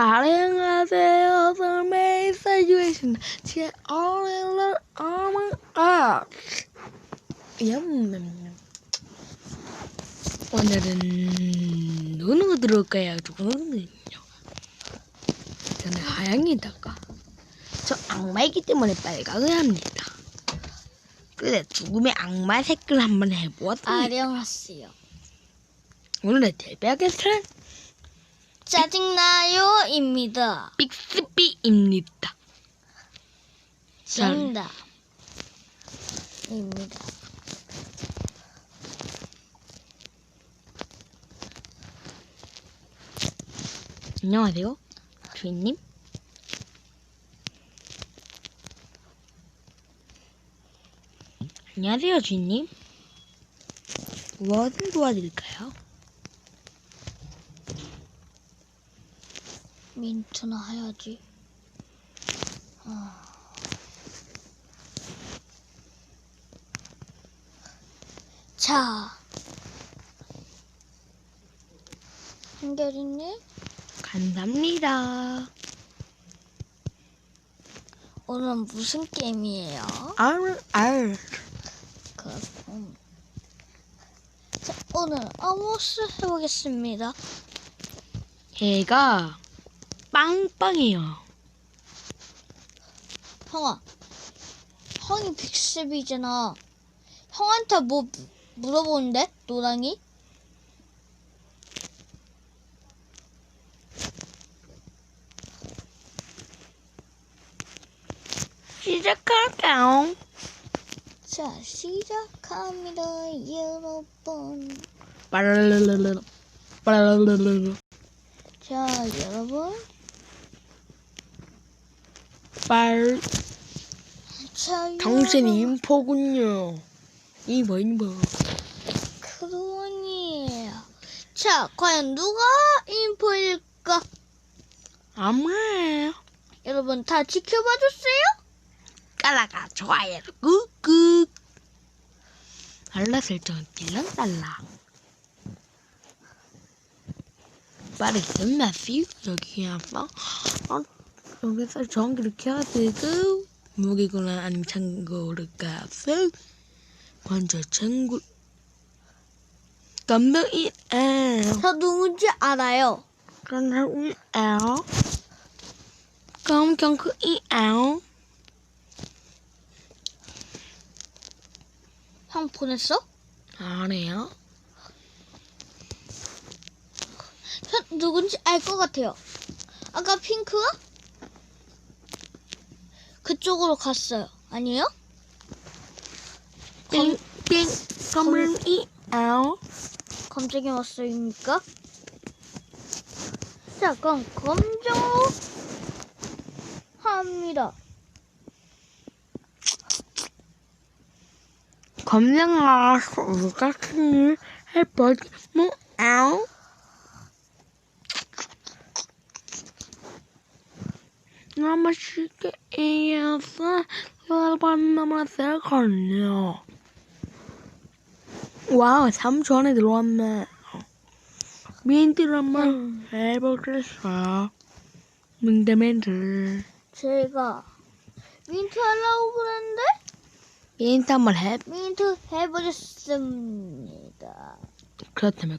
안녕하세요. 설메이사 유에신 제 어린을 어머 아. 음. 오늘은 거 들어올까요? 저거는요. 저는 하양이다가 저 악마이기 때문에 빨강을 합니다. 그래 죽음의 악마 색깔 한번 해보았습니다. 안녕하세요. 오늘의 대백에서는 짜증나요입니다. 빅스비입니다. 정답. 입니다. 안녕하세요, 주인님. 안녕하세요, 주인님. 무엇을 도와드릴까요? 민트나 해야지. 아. 자. 한결이님, 감사합니다. 오늘은 무슨 게임이에요? 알, 알. 그럼. 자, 오늘 아모스 해보겠습니다. 얘가 빵빵해요. 형아, 형이 빅스비잖아. 형한테 뭐 무- 물어보는데? 노랑이? 시작할까요? 자, 시작합니다, 여러분. 빠라라라라. 빠라라라라. 자, 여러분. 빨. 자, 당신 여러분. 인포군요. 인포, 인포. 그러니에요. 자, 과연 누가 인포일까? 아마예요. 여러분 다 지켜봐 주세요. 깔라가 좋아요 꾹꾹 알람 설정은 딜랑달랑 빠르게 마시 여기 어, 여기서 전기를 켜두고 무기고나 아니면 창고를 가서 먼저 창고 감독이 에저 누군지 알아요. 감독이 에 công trong cứ y ảo 형 보냈어? 안 해요? 저 누군지 알 것 같아요. 아까 핑크가 그쪽으로 갔어요. 아니에요? 검, 띵띵 검은 이 ảo 검색이 왔어입니까? 자, 그럼 검정으로 합니다. 검정아서 같은 일 해보지 뭐 ảo 너 걸요 와우 3초 안에 들어왔네. 민트를 한번 해보겠어요. 민트 민트. 제가 민트 하려고 그랬는데? 민트 한번 해. 민트 해보겠습니다. 그렇다면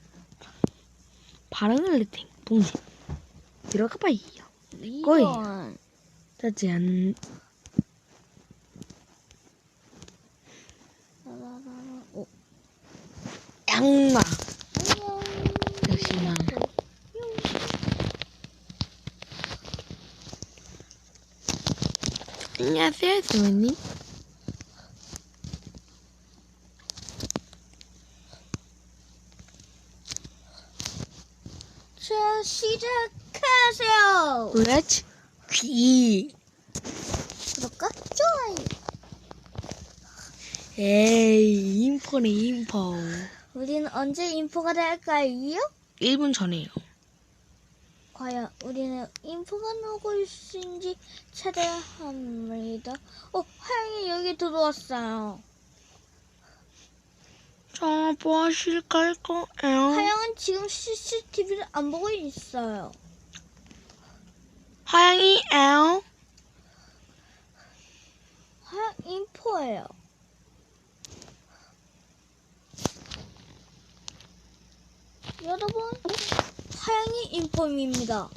발언을 레팅 봉지 들어가 봐요. 거의. 이 건 짜잔 라라라라. 오, 양마 안녕. 역시나 안녕하세요 선 귀 구독과 좋아요. 에이 인포네 인포 우리는 언제 인포가 될까요? 1분 전에요 과연 우리는 인포가 누구일지 찾아야 합니다. 어, 하영이 여기 들어왔어요. 저 무엇을 갈 거예요? 하영은 지금 CCTV를 안 보고 있어요. 하양이 L. 하양 인포예요. 여러분, 하양이 인포입니다.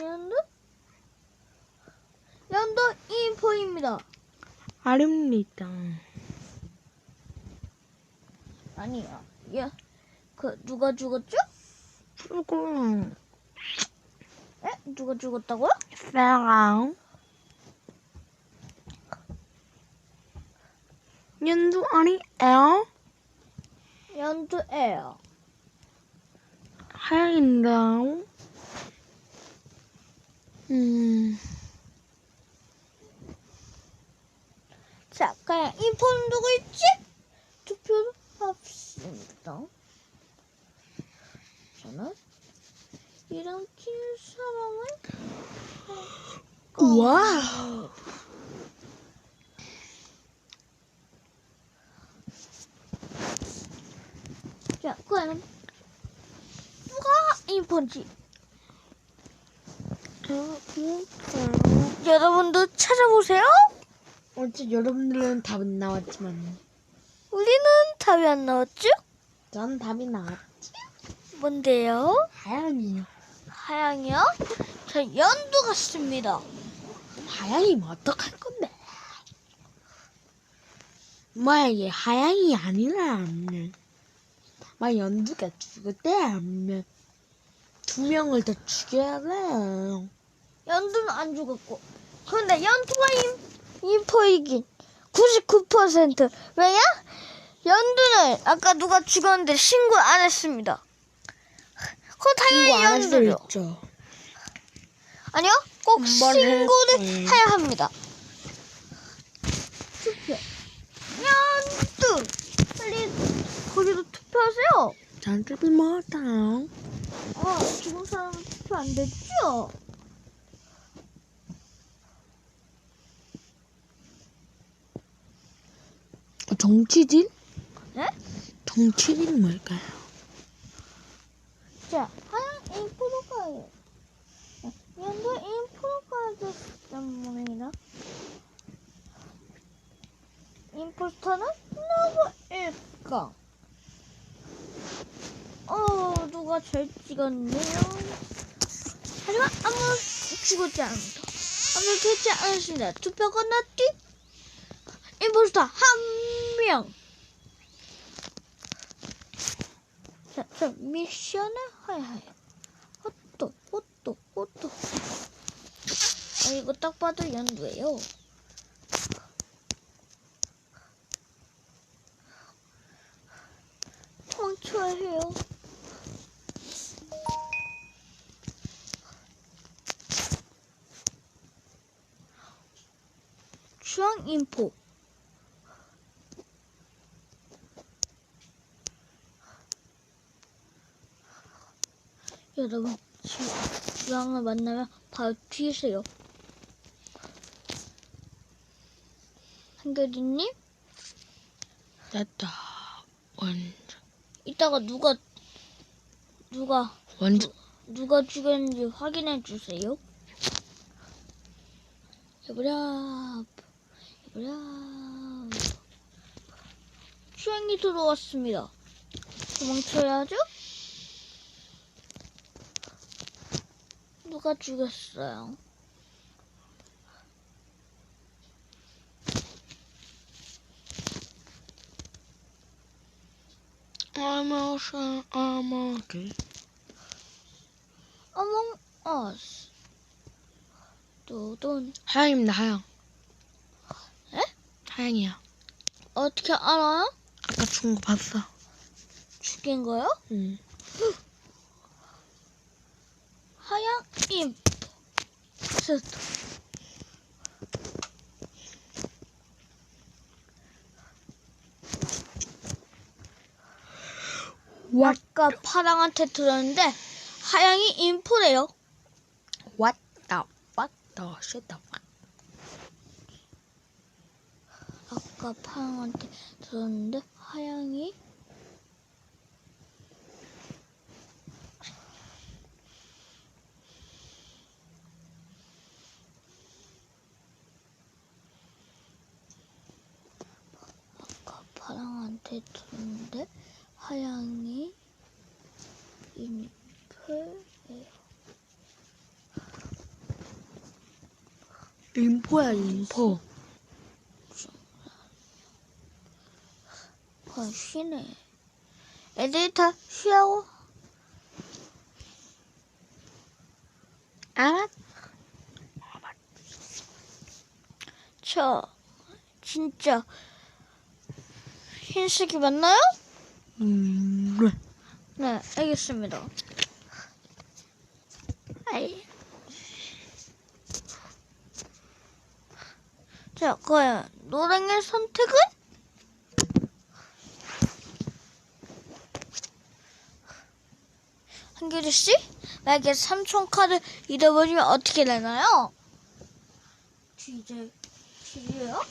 연도? 연도 인포입니다. 아닙니다. 아니야. 야, 그 누가 죽었죠? 그리고 에? 누가 죽었다고요? 쌍. 연두 아니 L. 연두예요. 하양인가? 음. 자, 그냥 인포는 누구 있지? 투표를 합시다. 저는 이런 긴 사람을 와. 자, 그럼 누가 인포인지 여러분도 찾아보세요. 어째 여러분들은 답은 나왔지만 우리는 답이 안 나왔죠? 전 답이 나왔지. 뭔데요? 하양이요. 하양이요? 저 연두 같습니다. 하양이면 어떡할 건데? 만약에 하양이 아니라면 만 연두가 죽을 때 하면 두 명을 더 죽여야 돼. 연두는 안 죽었고. 근데 연두가 인, 인포이긴 99%. 왜냐? 연두는 아까 누가 죽었는데 신고 안 했습니다. 그거 당연히 연두죠. 있죠. 아니요. 꼭 한번 했어요. 해야 합니다. 투표. 연두. 빨리 거기도 투표하세요. 잔뜩이 먹었다. 어, 죽은 사람은 투표 안 됐죠? 정치질? 네? 정치질 뭘까요? 자, 하얀 인프로 가요. 연도 인프로 가야 됐단 말이다. 임포스터는 누구일까? 어, 누가 잘 찍었네요. 하지만 아무 죽었지 않습니다. 아무 되지 않았습니다. 투표 끝났지? 임포스터 한 명. 자, 자 미션을 하야해. 헛도, 헛도, 헛도. 아, 이거 딱 봐도 연두예요. 도망쳐야 해요. 주황 인포. 여러분, 주- 주황을 만나면 바로 튀세요. 한결이님, 됐다. 원, 이따가 누가, 누가, 원주, 누가 죽였는지 확인해 주세요. 여보라, 여보라. 주황이 들어왔습니다. 도망쳐야죠? 누가 죽였어요? Among Us. 또돈 하양입니다, 하양. 에? 하양이야. 어떻게 알아요? 아까 죽은 거 봤어. 죽인 거요? 응. 하양 임프. 스트. What, 아까 파랑한테 들었는데 하양이 인프래요. what the, what the, shit the fuck. 아까 파랑한테 들었는데 하양이 아까 들었는데 하양이 잎을 인포야 인포. 아, 쉬네. 애들이 다 쉬하고. 알았. 저, 진짜, 흰색이 맞나요? 음. 네. 네, 알겠습니다. 아이. 자, 과연, 노랑의 선택은? 한규리 씨, 만약에 삼촌 카드 잃어버리면 어떻게 되나요? 이제 뒤에요?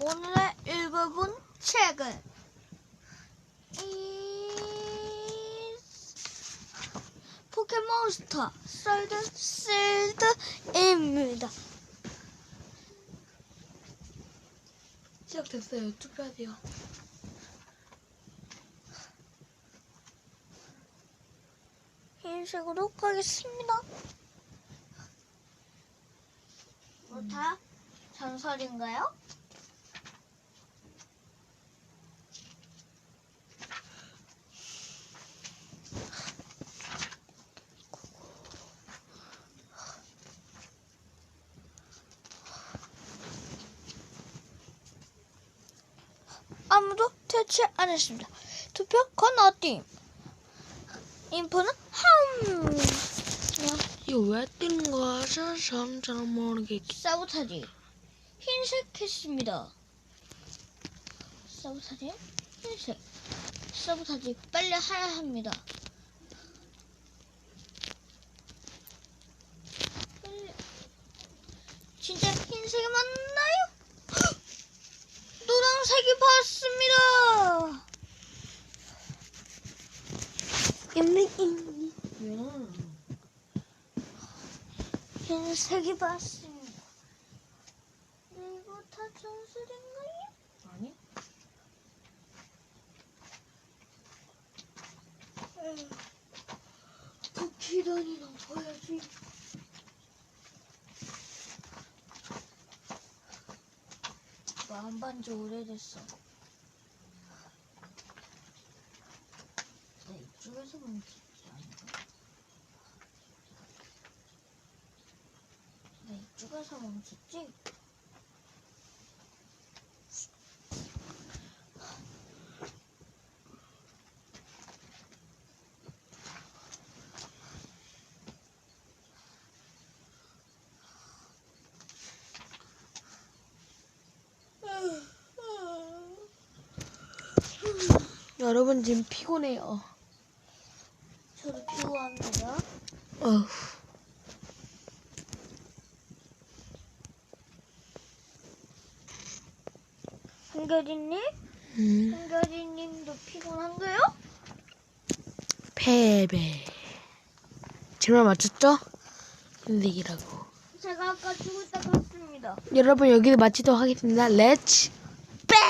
오늘 읽어본 책은 이 포켓 몬스터 솔드 실드입니다. 시작됐어요. 투표하세요. 흰색으로 가겠습니다. 뭐 다 전설인가요? 아무도 퇴치 안 했습니다. 투표 건너뛰임. 인포는 함. 이거 왜 뜨는 거야? 사람처럼 모르겠게. 사보타지 흰색 했습니다. 사보타지 흰색. 사보타지 빨리 하야 합니다. 진짜 흰색이 맞나요? 봤습니다. 음. 흰색이 봤습니다. 이거 다 전설인가요? 아니? 쿠키런이나 보여지. 뭐안 반지 오래됐어. 나 이쪽에서 보면 진짜 아닌가? 나 이쪽에서 멈췄지? 여러분 지금 피곤해요. 저도 피곤합니다. 어휴. 한결이님? 음. 한결이님도 피곤한가요? 패배. 제말 맞췄죠? 흰색이라고. 제가 아까 죽을 때 갔습니다. 여러분 여기서 마치도록 하겠습니다. 렛츠